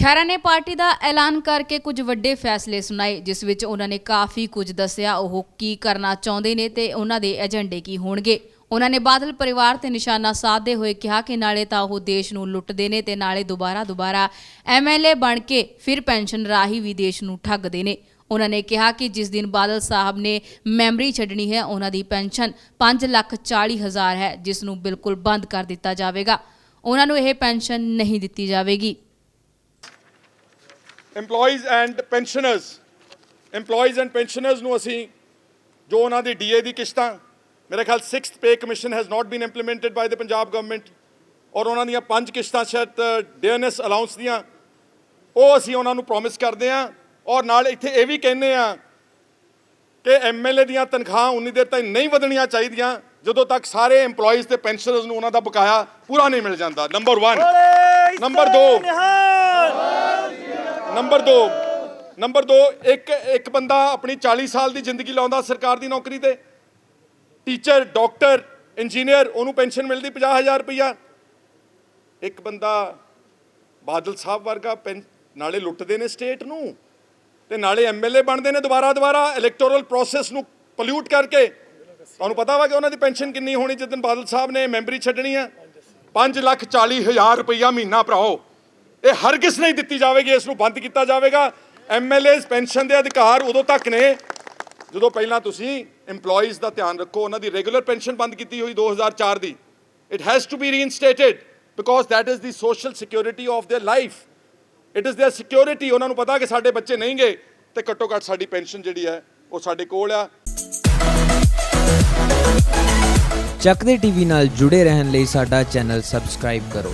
ਖੈਰਾ ਨੇ ਪਾਰਟੀ ਦਾ ਐਲਾਨ ਕਰਕੇ ਕੁਝ ਵੱਡੇ ਫੈਸਲੇ ਸੁਣਾਏ, ਜਿਸ ਵਿੱਚ ਉਹਨਾਂ ਨੇ ਕਾਫੀ ਕੁਝ ਦੱਸਿਆ, ਉਹ ਕੀ ਕਰਨਾ ਚਾਹੁੰਦੇ ਨੇ ਤੇ ਉਹਨਾਂ ਦੇ ਏਜੰਡੇ ਕੀ ਹੋਣਗੇ। ਉਹਨਾਂ ਨੇ ਬਾਦਲ ਪਰਿਵਾਰ ਤੇ ਨਿਸ਼ਾਨਾ ਸਾਧਦੇ ਹੋਏ ਕਿਹਾ ਕਿ ਨਾਲੇ ਤਾਂ ਉਹ ਦੇਸ਼ ਨੂੰ ਲੁੱਟਦੇ ਨੇ ਤੇ ਨਾਲੇ ਦੁਬਾਰਾ ਦੁਬਾਰਾ ਐਮਐਲਏ ਬਣ ਕੇ ਫਿਰ ਪੈਨਸ਼ਨ ਰਾਹੀਂ ਵੀ ਦੇਸ਼ ਨੂੰ ਠੱਗਦੇ ਨੇ। ਉਹਨਾਂ ਨੇ ਕਿਹਾ ਕਿ ਜਿਸ ਦਿਨ ਬਾਦਲ ਸਾਹਿਬ ਨੇ ਮੈਮਰੀ ਛੱਡਣੀ ਹੈ, ਉਹਨਾਂ ਦੀ ਪੈਨਸ਼ਨ 5 ਲੱਖ 40 ਹਜ਼ਾਰ ਹੈ, ਜਿਸ ਨੂੰ ਬਿਲਕੁਲ ਬੰਦ ਕਰ ਦਿੱਤਾ ਜਾਵੇਗਾ। ਉਹਨਾਂ ਨੂੰ ਇਹ ਪੈਨਸ਼ਨ ਨਹੀਂ ਦਿੱਤੀ ਜਾਵੇਗੀ। EMPLOYEES and pensioners EMPLOYEES and pensioners ਨੂੰ ਅਸੀਂ ਜੋ ਉਹਨਾਂ ਦੀ ਡੀਏ ਦੀ ਕਿਸ਼ਤਾਂ ਮੇਰੇ ਖਿਆਲ 6th pay commission has not been implemented by the Punjab government ਔਰ ਉਹਨਾਂ ਦੀਆਂ ਪੰਜ ਕਿਸ਼ਤਾਂ ਸ਼ਾਇਦ ਡੇਅਰਨੈਸ ਅਲਾਉਂਸ ਦੀਆਂ ਉਹ ਅਸੀਂ ਉਹਨਾਂ ਨੂੰ ਪ੍ਰੋਮਿਸ ਕਰਦੇ ਹਾਂ ਔਰ ਨਾਲ ਇੱਥੇ ਇਹ ਵੀ ਕਹਿੰਦੇ ਆ ਕਿ ਐਮਐਲਏ ਦੀਆਂ ਤਨਖਾਹਾਂ ਉਨੀ ਦੇਰ ਤਾਈਂ ਨਹੀਂ ਵਧਣੀਆਂ ਚਾਹੀਦੀਆਂ ਜਦੋਂ ਤੱਕ ਸਾਰੇ EMPLOYEES ਤੇ ਪੈਨਸ਼ਨਰਸ ਨੂੰ ਉਹਨਾਂ ਦਾ ਬਕਾਇਆ ਪੂਰਾ ਨਹੀਂ ਮਿਲ ਜਾਂਦਾ। ਨੰਬਰ 1 ਨੰਬਰ 2 ਨੰਬਰ 2 ਨੰਬਰ 2 ਇੱਕ ਇੱਕ ਬੰਦਾ ਆਪਣੀ 40 ਸਾਲ ਦੀ ਜ਼ਿੰਦਗੀ ਲਾਉਂਦਾ ਸਰਕਾਰ ਦੀ ਨੌਕਰੀ ਤੇ। ਟੀਚਰ, ਡਾਕਟਰ, ਇੰਜੀਨੀਅਰ, ਉਹਨੂੰ ਪੈਨਸ਼ਨ ਮਿਲਦੀ 50000 ਰੁਪਈਆ। ਇੱਕ ਬੰਦਾ ਬਾਦਲ ਸਾਹਿਬ ਵਰਗਾ ਪੈਨ- ਨਾਲੇ ਲੁੱਟਦੇ ਨੇ ਸਟੇਟ ਨੂੰ ਤੇ ਨਾਲੇ ਐਮਐਲਏ ਬਣਦੇ ਨੇ ਦੁਬਾਰਾ ਦੁਬਾਰਾ ਇਲੈਕਟੋਰਲ ਪ੍ਰੋਸੈਸ ਨੂੰ ਪੋਲਿਊਟ ਕਰਕੇ। ਤੁਹਾਨੂੰ ਪਤਾ ਵਾ ਕਿ ਉਹਨਾਂ ਦੀ ਪੈਨਸ਼ਨ ਕਿੰਨੀ ਹੋਣੀ, ਜਿਸ ਬਾਦਲ ਸਾਹਿਬ ਨੇ ਮੈਂਬਰੀ ਛੱਡਣੀ ਆ। 5 ਲੱਖ 40 ਹਜ਼ਾਰ ਰੁਪਈਆ ਮਹੀਨਾ ਭਰਾਓ। ਇਹ ਹਰਗਿਜ਼ ਨਹੀਂ ਦਿੱਤੀ ਜਾਵੇਗੀ ਇਸ ਨੂੰ ਬੰਦ ਕੀਤਾ ਜਾਵੇਗਾ ਐਮਐਲਏਸ ਪੈਨਸ਼ਨ ਦੇ ਅਧਿਕਾਰ ਉਦੋਂ ਤੱਕ ਨੇ ਜਦੋਂ ਪਹਿਲਾਂ ਤੁਸੀਂ EMPLOYEES ਦਾ ਧਿਆਨ ਰੱਖੋ ਉਹਨਾਂ ਦੀ ਰੈਗੂਲਰ ਪੈਨਸ਼ਨ ਬੰਦ ਕੀਤੀ ਹੋਈ 2004 ਦੀ it has to be reinstated because that is the social security of their life it is their security ਉਹਨਾਂ ਨੂੰ ਪਤਾ ਕਿ ਸਾਡੇ ਬੱਚੇ ਨਹੀਂ ਗਏ ਤੇ ਘੱਟੋ ਘੱਟ ਸਾਡੀ ਪੈਨਸ਼ਨ ਜਿਹੜੀ ਹੈ ਉਹ ਸਾਡੇ ਕੋਲ ਆ ਚੱਕਦੇ ਟੀਵੀ ਨਾਲ ਜੁੜੇ ਰਹਿਣ ਲਈ ਸਾਡਾ ਚੈਨਲ ਸਬਸਕ੍ਰਾਈਬ ਕਰੋ